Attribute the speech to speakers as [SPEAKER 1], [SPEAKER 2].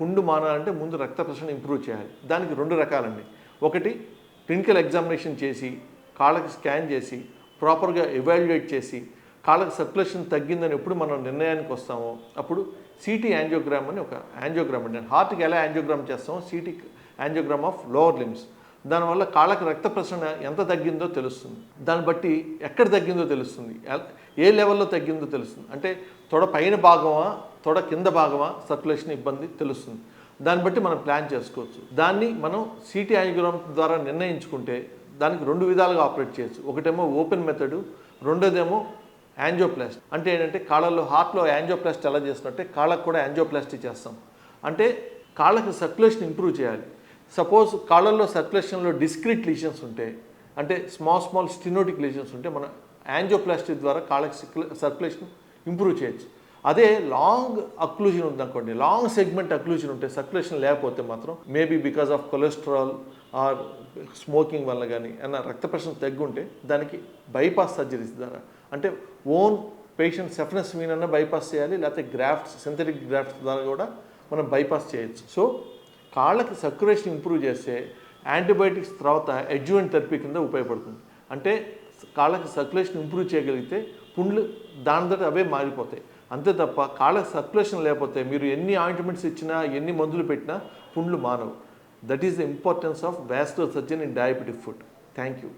[SPEAKER 1] పుండు మానాలంటే ముందు రక్త ప్రసరణ ఇంప్రూవ్ చేయాలి. దానికి రెండు రకాలండి. ఒకటి క్లినికల్ ఎగ్జామినేషన్ చేసి కాళ్ళకి స్కాన్ చేసి ప్రాపర్గా ఎవాల్యుయేట్ చేసి కాళ్ళకి సర్క్యులేషన్ తగ్గిందని ఎప్పుడు మనం నిర్ణయానికి వస్తామో అప్పుడు సిటీ యాంజియోగ్రామ్ అని ఒక యాంజియోగ్రామ్ అండి. హార్ట్కి ఎలా యాంజియోగ్రామ్ చేస్తామో CT angiogram of lower limbs. దానివల్ల కాళ్ళకి రక్త ప్రసరణ ఎంత తగ్గిందో తెలుస్తుంది. దాన్ని బట్టి ఎక్కడ తగ్గిందో తెలుస్తుంది. ఏ లెవెల్లో తగ్గిందో తెలుస్తుంది. అంటే తొడ పైన భాగమా తొడ కింద భాగమా సర్క్యులేషన్ ఇబ్బంది తెలుస్తుంది. దాన్ని బట్టి మనం ప్లాన్ చేసుకోవచ్చు. దాన్ని మనం సిటీ యాంజియోగ్రామ్ ద్వారా నిర్ణయించుకుంటే దానికి రెండు విధాలుగా ఆపరేట్ చేయొచ్చు. ఒకటేమో ఓపెన్ మెథడ్ రెండోదేమో యాంజోప్లాస్ట్ అంటే ఏంటంటే కాళ్ళల్లో హార్ట్లో యాంజోప్లాస్ట్ ఎలా చేస్తున్నట్టే కాళ్ళకు కూడా యాంజోప్లాస్టీ చేస్తాం. అంటే కాళ్ళకి సర్క్యులేషన్ ఇంప్రూవ్ చేయాలి. సపోజ్ కాళ్ళల్లో సర్క్యులేషన్లో డిస్క్రిట్ లీషన్స్ ఉంటే అంటే స్మాల్ స్మాల్ స్టినోటిక్ లీషన్స్ ఉంటే మనం యాంజోప్లాస్టీ ద్వారా కాళ్ళకి సర్క్యులేషన్ ఇంప్రూవ్ చేయొచ్చు. అదే లాంగ్ అక్లూజన్ ఉందనుకోండి లాంగ్ సెగ్మెంట్ అక్లూజన్ ఉంటే సర్క్యులేషన్ లేకపోతే మాత్రం maybe because of cholesterol or smoking వల్ల కానీ అన్న రక్త ప్రసరణ తగ్గుంటే దానికి బైపాస్ సర్జరీస్ ద్వారా. అంటే ఓన్ పేషెంట్ సెఫనస్ మీనన్నా బైపాస్ చేయాలి లేకపోతే గ్రాఫ్ట్స్ సింథటిక్ గ్రాఫ్ట్స్ ద్వారా కూడా మనం బైపాస్ చేయొచ్చు. సో కాళ్ళకి సర్క్యులేషన్ ఇంప్రూవ్ చేస్తే యాంటీబయాటిక్స్ తర్వాత ఎడ్జువెంట్ థెరపీ కింద ఉపయోగపడుతుంది. అంటే కాళ్ళకి సర్క్యులేషన్ ఇంప్రూవ్ చేయగలిగితే పుండ్లు దాని తోటి అవే మారిపోతాయి. అంతే తప్ప కాళ్ళకి సర్క్యులేషన్ లేకపోతే మీరు ఎన్ని ఆయింట్మెంట్స్ ఇచ్చినా ఎన్ని మందులు పెట్టినా పుండ్లు మానవు. That is the importance of vascular surgeon in diabetic foot thank you